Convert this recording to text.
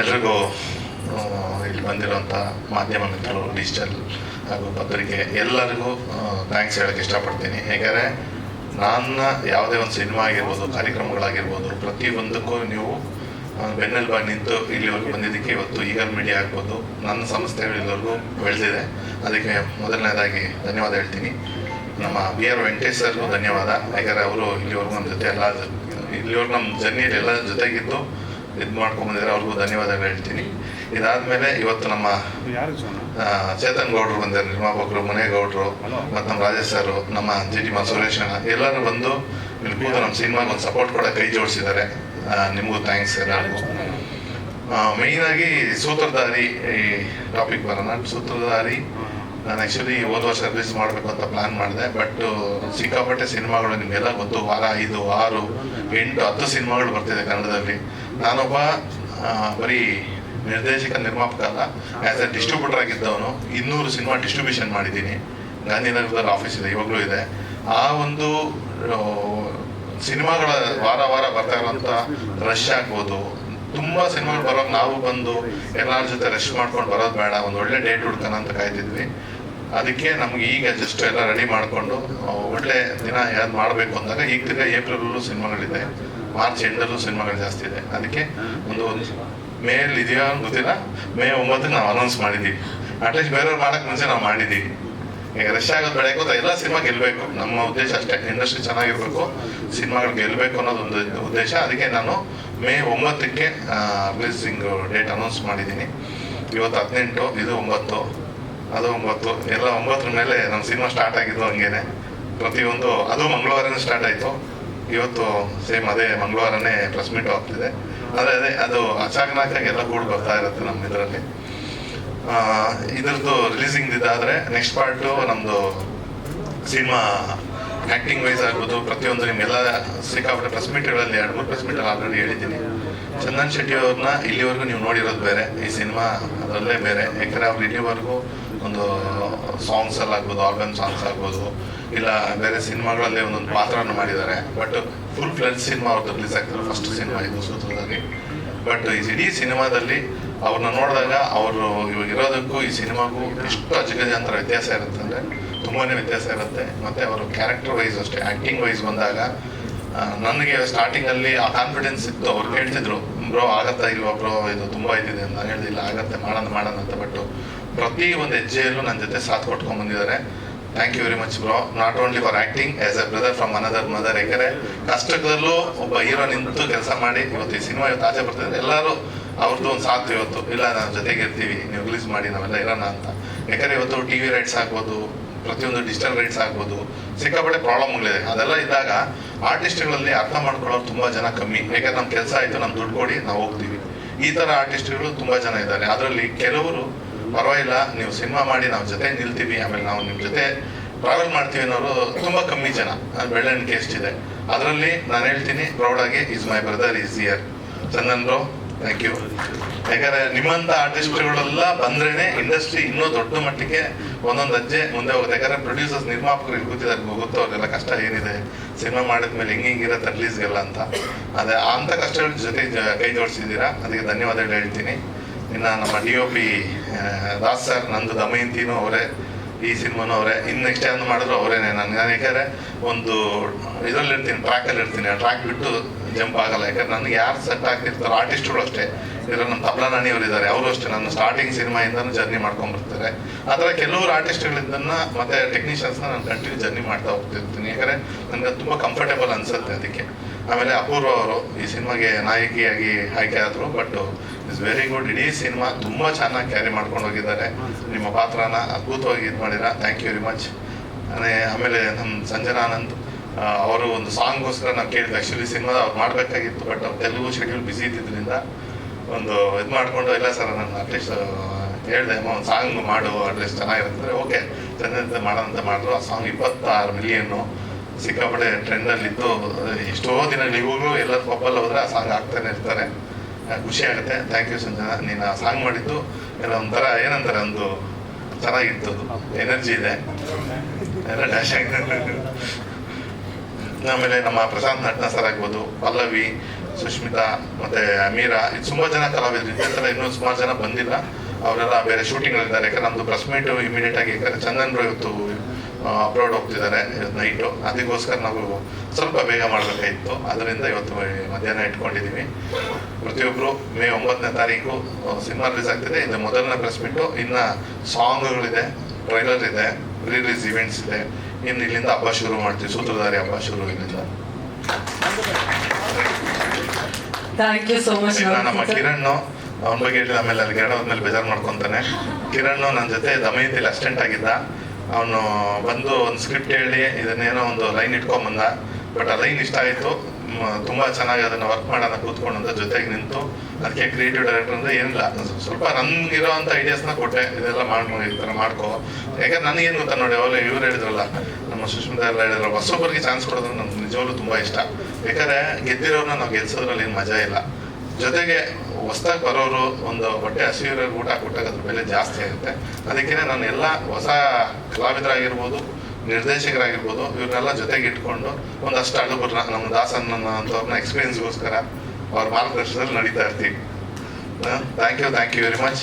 ಎಲ್ರಿಗೂ ಇಲ್ಲಿ ಬಂದಿರುವಂಥ ಮಾಧ್ಯಮ ಮಿತ್ರರು ಡಿಜಿಟಲ್ ಹಾಗೂ ಪತ್ರಿಕೆ ಎಲ್ಲರಿಗೂ ಥ್ಯಾಂಕ್ಸ್ ಹೇಳೋಕ್ಕೆ ಇಷ್ಟಪಡ್ತೀನಿ. ಯಾಕಂದರೆ ನನ್ನ ಯಾವುದೇ ಒಂದು ಸಿನಿಮಾ ಆಗಿರ್ಬೋದು, ಕಾರ್ಯಕ್ರಮಗಳಾಗಿರ್ಬೋದು, ಪ್ರತಿಯೊಂದಕ್ಕೂ ನೀವು ಬೆನ್ನೆಲ್ಬಾ ನಿಂತು ಇಲ್ಲಿವರೆಗೂ ಬಂದಿದ್ದಕ್ಕೆ ಇವತ್ತು ಈಗಲ್ ಮೀಡಿಯಾ ಆಗ್ಬೋದು. ನನ್ನ ಸಂಸ್ಥೆಗಳು ಇಲ್ಲಿವರೆಗೂ ಬೆಳೆದಿದೆ. ಅದಕ್ಕೆ ಮೊದಲನೇದಾಗಿ ಧನ್ಯವಾದ ಹೇಳ್ತೀನಿ. ನಮ್ಮ ಬಿ ಆರ್ ವೆಂಕಟೇಶ್ ಸರ್ಗೂ ಧನ್ಯವಾದ. ಯಾಕಂದರೆ ಅವರು ಇಲ್ಲಿವರೆಗೂ ನಮ್ಮ ಜೊತೆ ಎಲ್ಲ, ಇಲ್ಲಿವರೆಗೂ ನಮ್ಮ ಜರ್ನಿಯಲ್ಲಿ ಎಲ್ಲ ಜೊತೆಗಿದ್ದು ಇದು ಮಾಡ್ಕೊಂಬಂದಿದ್ದಾರೆ ಅವ್ರಿಗೂ ಧನ್ಯವಾದಗಳು ಹೇಳ್ತೀನಿ. ಇದಾದ್ಮೇಲೆ ಇವತ್ತು ನಮ್ಮ ಚೇತನ್ ಗೌಡ್ರು ಬಂದಿದ್ದಾರೆ ನಿರ್ಮಾಪಕರು ಮುನೇಗೌಡರು ಮತ್ತು ನಮ್ಮ ರಾಜೇಶ್ ಸರ್ ನಮ್ಮ ಜಿ ಟಿ ಮಾ ಸುರೇಶ್ ಅಣ್ಣ ಎಲ್ಲರೂ ಬಂದು ಇಲ್ಲಿ ಕೂತು ನಮ್ಮ ಸಿನಿಮಾಗೆ ಒಂದು ಸಪೋರ್ಟ್ ಕೂಡ ಕೈ ಜೋಡಿಸಿದ್ದಾರೆ. ನಿಮಗೂ ಥ್ಯಾಂಕ್ಸ್ ಎಲ್ಲರಿಗೂ. ಆಗಿ ಸೂತ್ರಧಾರಿ ಈ ಟಾಪಿಕ್ ಬರೋಣ. ಸೂತ್ರಧಾರಿ ನಾನು ಆ್ಯಕ್ಚುಲಿ ಹೋದ ವರ್ಷ ರಿಲೀಸ್ ಮಾಡಬೇಕು ಅಂತ ಪ್ಲಾನ್ ಮಾಡಿದೆ ಬಟ್ ಸಿಕ್ಕಾಪಟ್ಟೆ ಸಿನಿಮಾಗಳು ನಿಮಗೆಲ್ಲ ಗೊತ್ತು. ವಾರ ಐದು ಆರು ಎಂಟು ಹತ್ತು ಸಿನಿಮಾಗಳು ಬರ್ತಿದೆ ಕನ್ನಡದಲ್ಲಿ. ನಾನೊಬ್ಬ ಬರೀ ನಿರ್ದೇಶಕ ನಿರ್ಮಾಪಕ ಅಲ್ಲ ಆ್ಯಸ್ ಎ ಡಿಸ್ಟ್ರಿಬ್ಯೂಟರ್ ಆಗಿದ್ದವನು. ಇನ್ನೂರು ಸಿನಿಮಾ ಡಿಸ್ಟ್ರಿಬ್ಯೂಷನ್ ಮಾಡಿದ್ದೀನಿ. ಗಾಂಧಿನಗರದಲ್ಲಿ ಆಫೀಸ್ ಇದೆ, ಇವಾಗಲೂ ಇದೆ. ಆ ಒಂದು ಸಿನಿಮಾಗಳ ವಾರ ವಾರ ಬರ್ತಾ ಇರುವಂಥ ರಶ್ ಆಗ್ಬೋದು. ತುಂಬ ಸಿನಿಮಾಗಳು ಬರೋವಾಗ ನಾವು ಬಂದು ಎಲ್ಲರ ಜೊತೆ ರಶ್ ಮಾಡ್ಕೊಂಡು ಬರೋದು ಬೇಡ. ಒಂದು ಒಳ್ಳೆ ಡೇಟ್ ಹುಡ್ಕೋಣ ಅಂತ ಕಾಯ್ತಿದ್ವಿ. ಅದಕ್ಕೆ ನಮ್ಗೆ ಈಗ ಜಸ್ಟ್ ಎಲ್ಲ ರೆಡಿ ಮಾಡಿಕೊಂಡು ಒಳ್ಳೆ ದಿನ ಯಾವ್ದು ಮಾಡಬೇಕು ಅಂದಾಗ ಈಗ ತಿರ್ಗಾ ಏಪ್ರಿಲಲ್ಲೂ ಸಿನಿಮಾಗಳಿದೆ. ಮಾರ್ಚ್ ಎಂಡಲ್ಲೂ ಸಿನಿಮಾಗಳು ಜಾಸ್ತಿ ಇದೆ. ಅದಕ್ಕೆ ಒಂದು ಮೇಲ್ ಇದೆಯಾ ಗೊತ್ತಿಲ್ಲ. ಮೇ ಒಂಬತ್ತಕ್ಕೆ ನಾವು ಅನೌನ್ಸ್ ಮಾಡಿದ್ದೀವಿ. ಅಟ್ಲೀಸ್ಟ್ ಬೇರೆಯವ್ರು ಮಾಡೋಕ್ಕೆ ಮುಂಚೆ ನಾವು ಮಾಡಿದ್ದೀವಿ. ಈಗ ರಶ್ ಆಗೋದು ಬೆಳೆ ಗೊತ್ತಾ ಎಲ್ಲ ಸಿನಿಮಾ ಗೆಲ್ಲಬೇಕು ನಮ್ಮ ಉದ್ದೇಶ ಅಷ್ಟೇ. ಇಂಡಸ್ಟ್ರಿ ಚೆನ್ನಾಗಿರ್ಬೇಕು. ಸಿನಿಮಾಗಳು ಗೆಲ್ಲಬೇಕು ಅನ್ನೋದು ಒಂದು ಉದ್ದೇಶ. ಅದಕ್ಕೆ ನಾನು ಮೇ ಒಂಬತ್ತಕ್ಕೆ ರಿಲೀಸಿಂಗ್ ಡೇಟ್ ಅನೌನ್ಸ್ ಮಾಡಿದ್ದೀನಿ. ಇವತ್ತು ಹದಿನೆಂಟು, ಇದು ಒಂಬತ್ತು, ಅದು ಒಂಬತ್ತು. ಎಲ್ಲ ಒಂಬತ್ತರ ಮೇಲೆ ನಮ್ಮ ಸಿನಿಮಾ ಸ್ಟಾರ್ಟ್ ಆಗಿದ್ದು ಹಂಗೇನೆ. ಪ್ರತಿಯೊಂದು, ಅದು ಮಂಗಳವಾರನೇ ಸ್ಟಾರ್ಟ್ ಆಯಿತು. ಇವತ್ತು ಸೇಮ್ ಅದೇ ಮಂಗಳವಾರನೇ ಪ್ರೆಸ್ ಮೀಟ್ ಆಗ್ತಿದೆ. ಅದೇ ಅದೇ, ಅದು ಅಚಾನಕ್ಕಾಗಿ ಎಲ್ಲ ಕೂಡ ಬರ್ತಾ ಇರುತ್ತೆ ನಮ್ಮ ಇದರಲ್ಲಿ. ಇದ್ರದ್ದು ರಿಲೀಸಿಂಗ್ ಇದಾದರೆ ನೆಕ್ಸ್ಟ್ ಪಾರ್ಟು ನಮ್ಮದು ಸಿನಿಮಾ ಆ್ಯಕ್ಟಿಂಗ್ ವೈಸ್ ಆಗ್ಬೋದು, ಪ್ರತಿಯೊಂದು ನಿಮಗೆಲ್ಲ ಸಿಕ್ಕಾಪಟ್ಟೆ ಪ್ರೆಸ್ ಮೀಟ್ಗಳಲ್ಲಿ ಎರಡು, ಮೂರು ಪ್ರೆಸ್ ಮೀಟಲ್ಲಿ ಆಲ್ರೆಡಿ ಹೇಳಿದ್ದೀನಿ. ಚಂದನ್ ಶೆಟ್ಟಿ ಅವ್ರನ್ನ ಇಲ್ಲಿವರೆಗೂ ನೀವು ನೋಡಿರೋದು ಬೇರೆ, ಈ ಸಿನಿಮಾ ಅದರಲ್ಲೇ ಬೇರೆ. ಯಾಕಂದರೆ ಅವ್ರು ಇಲ್ಲಿವರೆಗೂ ಒಂದು ಸಾಂಗ್ಸ್ ಅಲ್ಲಿ ಆಗ್ಬೋದು ಆಲ್ಬಮ್ ಸಾಂಗ್ಸ್ ಆಗ್ಬೋದು, ಇಲ್ಲ ಬೇರೆ ಸಿನಿಮಾಗಳಲ್ಲಿ ಒಂದೊಂದು ಪಾತ್ರವನ್ನು ಮಾಡಿದ್ದಾರೆ. ಬಟ್ ಫುಲ್ ಫ್ಲೆಡ್ ಸಿನಿಮಾ ಅವ್ರದ್ದು ರಿಲೀಸ್ ಆಗ್ತಿರೋ ಫಸ್ಟ್ ಸಿನಿಮಾ ಇದು ಸೂತ್ರದಲ್ಲಿ. ಬಟ್ ಈ ಇಡೀ ಸಿನಿಮಾದಲ್ಲಿ ಅವ್ರನ್ನ ನೋಡಿದಾಗ ಅವರು ಇವಾಗ ಇರೋದಕ್ಕೂ ಈ ಸಿನಿಮಾಗೂ ಎಷ್ಟು ಅಜಗಜಾಂತರ ವ್ಯತ್ಯಾಸ ಇರುತ್ತೆ ಅಂದರೆ ತುಂಬಾ ವ್ಯತ್ಯಾಸ ಇರುತ್ತೆ. ಮತ್ತು ಅವರು ಕ್ಯಾರೆಕ್ಟರ್ ವೈಸ್ ಅಷ್ಟೇ ಆ್ಯಕ್ಟಿಂಗ್ ವೈಸ್ ಬಂದಾಗ ನನಗೆ ಸ್ಟಾರ್ಟಿಂಗಲ್ಲಿ ಆ ಕಾನ್ಫಿಡೆನ್ಸ್ ಇತ್ತು. ಅವ್ರು ಹೇಳ್ತಿದ್ರು ಬ್ರೋ, ಆಗತ್ತಾ ಇಲ್ವಾ ಬ್ರೋ? ಇದು ತುಂಬ ಇದಿದೆ ಅಂತ. ಹೇಳಿದಿಲ್ಲ ಆಗತ್ತೆ, ಮಾಡೋಣ ಮಾಡೋಣ ಅಂತ. ಬಟ್ ಪ್ರತಿ ಒಂದು ಹೆಜ್ಜೆಯಲ್ಲೂ ನನ್ನ ಜೊತೆ ಸಾಥ್ ಕೊಟ್ಕೊಂಡ್ ಬಂದಿದ್ದಾರೆ. Thank you very much bro not only for acting as a brother from another mother ಯಾಕಂದರೆ ಕಷ್ಟದಲ್ಲೂ ಒಬ್ಬ ಹೀರೋ ನಿಂತು ಕೆಲಸ ಮಾಡಿ ಇವತ್ತು ಈ ಸಿನಿಮಾ ಇವತ್ತು ಆಚೆ ಬರ್ತಿದ್ರೆ ಎಲ್ಲರೂ ಅವ್ರದ್ದು ಒಂದು ಸಾಥ್ ಇವತ್ತು. ಇಲ್ಲ ನಾವು ಜೊತೆಗೆ ಇರ್ತೀವಿ, ನೀವು ರಿಲೀಸ್ ಮಾಡಿ, ನಾವೆಲ್ಲ ಇರೋಣ ಅಂತ. ಯಾಕಂದ್ರೆ ಇವತ್ತು ಟಿ ವಿ ರೈಟ್ಸ್ ಆಗ್ಬೋದು, ಪ್ರತಿಯೊಂದು ಡಿಜಿಟಲ್ ರೈಟ್ಸ್ ಆಗ್ಬೋದು, ಸಿಕ್ಕಾಪಟ್ಟೆ ಪ್ರಾಬ್ಲಮ್ಗಳಿದೆ. ಅದೆಲ್ಲ ಇದ್ದಾಗ ಆರ್ಟಿಸ್ಟ್ಗಳಲ್ಲಿ ಅರ್ಥ ಮಾಡ್ಕೊಳ್ಳೋರು ತುಂಬ ಜನ ಕಮ್ಮಿ. ಯಾಕಂದ್ರೆ ನಮ್ಮ ಕೆಲಸ ಆಯಿತು ನಮ್ಮ ದುಡ್ಡು ಕೊಡಿ, ನಾವು ಹೋಗ್ತೀವಿ. ಈ ಥರ ಆರ್ಟಿಸ್ಟ್ಗಳು ತುಂಬ ಜನ ಇದ್ದಾರೆ. ಅದರಲ್ಲಿ ಕೆಲವರು ಪರವಾಗಿಲ್ಲ, ನೀವು ಸಿನಿಮಾ ಮಾಡಿ ನಾವು ಜೊತೆ ನಿಲ್ತೀವಿ, ಆಮೇಲೆ ನಾವು ನಿಮ್ಮ ಜೊತೆ ಟ್ರಾವೆಲ್ ಮಾಡ್ತೀವಿ ಅನ್ನೋರು ತುಂಬ ಕಮ್ಮಿ ಜನ ಬೆಳವಣಿಗೆ ಇದೆ. ಅದರಲ್ಲಿ ನಾನು ಹೇಳ್ತೀನಿ ಪ್ರೌಡಾಗಿ is my brother is here Chandan bro thank you ಯಾಕಂದ್ರೆ ನಿಮ್ಮಂಥ ಆರ್ಟಿಸ್ಟ್ಗಳೆಲ್ಲ ಬಂದ್ರೇ ಇಂಡಸ್ಟ್ರಿ ಇನ್ನೂ ದೊಡ್ಡ ಮಟ್ಟಿಗೆ ಒಂದೊಂದು ಅಜ್ಜೆ ಮುಂದೆ ಹೋಗುತ್ತೆ. ಯಾಕಂದ್ರೆ ಪ್ರೊಡ್ಯೂಸರ್ಸ್ ನಿರ್ಮಾಪಕರು ಇಲ್ಲಿ ಕೂತಿದ್ದಾರೆ ಗೊತ್ತು ಅವರೆಲ್ಲ ಕಷ್ಟ ಏನಿದೆ, ಸಿನಿಮಾ ಮಾಡಿದ್ಮೇಲೆ ಹೆಂಗೆ ಹಿಂಗಿರುತ್ತೆ ರಿಲೀಸ್ಗೆಲ್ಲ ಅಂತ. ಅದೇ ಅಂಥ ಕಷ್ಟಗಳ ಜೊತೆ ಕೈ ಜೋಡಿಸಿದ್ದೀರಾ? ಅದಕ್ಕೆ ಧನ್ಯವಾದಗಳು ಹೇಳ್ತೀನಿ. ಇನ್ನು ನಮ್ಮ D O P Raj sir, ನಂದು ದಮಯಂತಿನೂ ಅವರೇ, ಈ ಸಿನಿಮಾನು ಅವರೇ. ಇನ್ನು ನೆಕ್ಸ್ಟ್ ಯಾವ್ದು ಮಾಡಿದ್ರು ಅವರೇನೆ. ನಾನು ನಾನು ಯಾಕಂದರೆ ಒಂದು ಇದರಲ್ಲಿ ಇರ್ತೀನಿ ಟ್ರ್ಯಾಕಲ್ಲಿ ಇರ್ತೀನಿ. ಆ ಟ್ರ್ಯಾಕ್ ಬಿಟ್ಟು ಜಂಪ್ ಆಗಲ್ಲ. ಯಾಕಂದ್ರೆ ನನಗೆ ಯಾರು ಸೆಟ್ ಆಗ್ತಿರ್ತಾರೋ ಆರ್ಟಿಸ್ಟ್ಗಳು ಅಷ್ಟೇ. ಇದ್ರಲ್ಲಿ ನಮ್ಮ ತಬಲಾ ನಾಣಿ ಅವರು ಇದ್ದಾರೆ ಅವರು ಅಷ್ಟೇ. ನಾನು ಸ್ಟಾರ್ಟಿಂಗ್ ಸಿನಿಮಾಯಿಂದನೂ ಜರ್ನಿ ಮಾಡ್ಕೊಂಡ್ಬರ್ತಾರೆ. ಆ ಥರ ಕೆಲವರು ಆರ್ಟಿಸ್ಟ್ಗಳಿಂದನ ಮತ್ತು ಟೆಕ್ನಿಷಿಯನ್ಸ್ನ ನಾನು ಕಂಟಿನ್ಯೂ ಜರ್ನಿ ಮಾಡ್ತಾ ಹೋಗ್ತಿರ್ತೀನಿ. ಯಾಕಂದ್ರೆ ನನಗೆ ತುಂಬ ಕಂಫರ್ಟೇಬಲ್ ಅನ್ಸುತ್ತೆ ಅದಕ್ಕೆ. ಆಮೇಲೆ ಅಪೂರ್ವ ಅವರು ಈ ಸಿನಿಮಾಗೆ ನಾಯಕಿಯಾಗಿ ಆಯ್ಕೆ ಆದರು ಬಟ್ ಇಟ್ಸ್ ವೆರಿ ಗುಡ್ ಇಡೀ ಸಿನಿಮಾ ತುಂಬ ಚೆನ್ನಾಗಿ ಕ್ಯಾರಿ ಮಾಡ್ಕೊಂಡು ಹೋಗಿದ್ದಾರೆ. ನಿಮ್ಮ ಪಾತ್ರನ ಅದ್ಭುತವಾಗಿ ಇದು ಮಾಡಿರ. ಥ್ಯಾಂಕ್ ಯು ವೆರಿ ಮಚ್ ಆಮೇಲೆ ನಮ್ಮ ಸಂಜನಾನಂದ್ ಅವರು ಒಂದು ಸಾಂಗ್ಗೋಸ್ಕರ ನಾವು ಕೇಳಿದ್ವಿ ಆ್ಯಕ್ಚುಲಿ ಸಿನಿಮಾ ಅವ್ರು ಮಾಡಬೇಕಾಗಿತ್ತು ಬಟ್ ಅವ್ರು ತೆಲುಗು ಶೆಡ್ಯೂಲ್ ಬಿಸಿ ಇದ್ದಿದ್ದರಿಂದ ಒಂದು ಇದು ಮಾಡಿಕೊಂಡು, ಇಲ್ಲ ಸರ್ ನಾನು ಅಟ್ಲೀಸ್ಟ್ ಹೇಳಿದೆ, ಅಮ್ಮ ಒಂದು ಸಾಂಗ್ ಮಾಡು, ಅಟ್ಲೀಸ್ಟ್ ಚೆನ್ನಾಗಿರುತ್ತೆ. ಓಕೆ ಚಂದ ಮಾಡೋಂತ ಮಾಡಿದ್ರು ಆ ಸಾಂಗ್ ಇಪ್ಪತ್ತಾರು ಮಿಲಿಯನ್ನು ಸಿಕ್ಕಾಪಟ್ಟೆ ಟ್ರೆಂಡಲ್ಲಿತ್ತು ಎಷ್ಟೋ ದಿನ ನೀವು ಎಲ್ಲರ ಪಬ್ಬಲ್ಲಿ ಹೋದ್ರೆ ಆ ಸಾಂಗ್ ಆಗ್ತಾನೆ ಇರ್ತಾರೆ. ಖುಷಿ ಆಗುತ್ತೆ. Thank you Sanjana. ನೀನು ಆ ಸಾಂಗ್ ಮಾಡಿದ್ದು ಎಲ್ಲ ಒಂಥರ ಏನಂತಾರೆ, ಒಂದು ಚೆನ್ನಾಗಿತ್ತು. ಎನರ್ಜಿ ಇದೆ. ಎಲ್ಲ ಡ್ಯಾಶ್ ಆಮೇಲೆ ನಮ್ಮ ಪ್ರಶಾಂತ್ ನಟ್ನ ಸರ್ ಆಗ್ಬೋದು. ಪಲ್ಲವಿ, ಸುಷ್ಮಿತಾ, ಮತ್ತೆ ಅಮೀರಾ. ಇದು ತುಂಬಾ ಜನ ಕಲಾವಿದರು. ಇನ್ನೂ ಸುಮಾರು ಜನ ಬಂದಿಲ್ಲ. ಅವರೆಲ್ಲ ಬೇರೆ ಶೂಟಿಂಗ್ ಇದ್ದಾರೆ ಯಾಕಂದ್ರೆ ನಮ್ದು ಪ್ರೆಸ್ ಇಮಿಡಿಯೇಟ್ ಆಗಿ, ಯಾಕಂದ್ರೆ ಚಂದನ್ ಇವತ್ತು ಅಪ್ಲೋಡ್ ಹೋಗ್ತಿದ್ದಾರೆ ನೈಟು. ಅದಕ್ಕೋಸ್ಕರ ನಾವು ಸ್ವಲ್ಪ ಬೇಗ ಮಾಡಬೇಕಾಗಿತ್ತು. ಅದರಿಂದ ಇವತ್ತು ಮಧ್ಯಾಹ್ನ ಇಟ್ಕೊಂಡಿದ್ದೀವಿ ಪ್ರತಿಯೊಬ್ಬರು ಮೇ ಒಂಬತ್ತನೇ ತಾರೀಕು ಸಿನಿಮಾ ರಿಲೀಸ್ ಆಗ್ತಿದೆ. ಇದು ಮೊದಲನೇ ಪ್ರೆಸ್ ಮೀಟು ಇನ್ನು ಸಾಂಗ್ಗಳಿದೆ ಟ್ರೈಲರ್ ಇದೆ ರಿಲೀಸ್ ಇವೆಂಟ್ಸ್ ಇದೆ. ಇನ್ನು ಇಲ್ಲಿಂದ ಹಬ್ಬ ಶುರು ಮಾಡ್ತೀವಿ. ಸೂತ್ರಧಾರಿ ಹಬ್ಬ ಶುರು ಇಲ್ಲಿಂದ. ನಮ್ಮ ಕಿರಣ್ ಅವನ ಬಗ್ಗೆ ಹೇಳಿದ ಆಮೇಲೆ ಅಲ್ಲಿ ಮೇಲೆ ಬೇಜಾರು ಮಾಡ್ಕೊತಾನೆ. ಕಿರಣ್ ನನ್ನ ಜೊತೆ ದಮಯಂತಿಲಿ ಅಸ್ಟೆಂಟ್ ಆಗಿದ್ದ. ಅವನು ಬಂದು ಒಂದು ಸ್ಕ್ರಿಪ್ಟ್ ಹೇಳಿ, ಇದನ್ನೇನೋ ಒಂದು ಲೈನ್ ಇಟ್ಕೊಂಬಂದ ಬಟ್ ಆ ಲೈನ್ ಇಷ್ಟ ಆಯಿತು. ತುಂಬ ಚೆನ್ನಾಗಿ ಅದನ್ನು ವರ್ಕ್ ಮಾಡೋಣ ಕೂತ್ಕೊಂಡು ಅಂತ ಜೊತೆಗೆ ನಿಂತು ಅದಕ್ಕೆ ಕ್ರಿಯೇಟಿವ್ ಡೈರೆಕ್ಟರ್ ಅಂದರೆ ಏನಿಲ್ಲ, ಸ್ವಲ್ಪ ನನ್ಗಿರೋ ಅಂಥ ಐಡಿಯಾಸ್ನ ಕೊಟ್ಟೆ, ಇದೆಲ್ಲ ಮಾಡ್ಕೊ ಈ ಥರ ಮಾಡ್ಕೋ. ಯಾಕಂದ್ರೆ ನನಗೇನು ಗೊತ್ತಾ ನೋಡಿ ಅವಾಗ ಇವ್ರು ಹೇಳಿದ್ರಲ್ಲ, ನಮ್ಮ ಸುಷ್ಮಿತಾ ಎಲ್ಲ ಹೇಳಿದ್ರು ಹೊಸೊಬ್ಬರಿಗೆ ಚಾನ್ಸ್ ಕೊಡೋದು ನಮ್ಗೆ ನಿಜವಾಗ್ಲೂ ತುಂಬ ಇಷ್ಟ. ಯಾಕಂದ್ರೆ ಗೆದ್ದಿರೋರು ನಾವು ಗೆಲ್ಸೋದ್ರಲ್ಲಿ ಏನು ಮಜಾ ಇಲ್ಲ. ಜೊತೆಗೆ ಹೊಸ್ದಾಗಿ ಬರೋರು ಒಂದು ಹೊಟ್ಟೆ ಹಸಿರು ಊಟ ಕೊಟ್ಟಾಗ ಅದ್ರ ಬೆಲೆ ಜಾಸ್ತಿ ಆಗುತ್ತೆ. ಅದಕ್ಕೆ ನಾನು ಎಲ್ಲ ಹೊಸ ಕಲಾವಿದರಾಗಿರ್ಬೋದು, ನಿರ್ದೇಶಕರಾಗಿರ್ಬೋದು, ಇವ್ರನ್ನೆಲ್ಲ ಜೊತೆಗೆ ಇಟ್ಕೊಂಡು ಒಂದಷ್ಟು ಅಳುಬರ್ನ, ನಮ್ಮ ದಾಸನ್ನ ಅಂತವ್ರನ್ನ ಎಕ್ಸ್ಪೀರಿಯನ್ಸ್ಗೋಸ್ಕರ ಅವ್ರ ಮಾರ್ಗದರ್ಶನದಲ್ಲಿ ನಡೀತಾ ಇರ್ತೀವಿ. Thank you thank you very much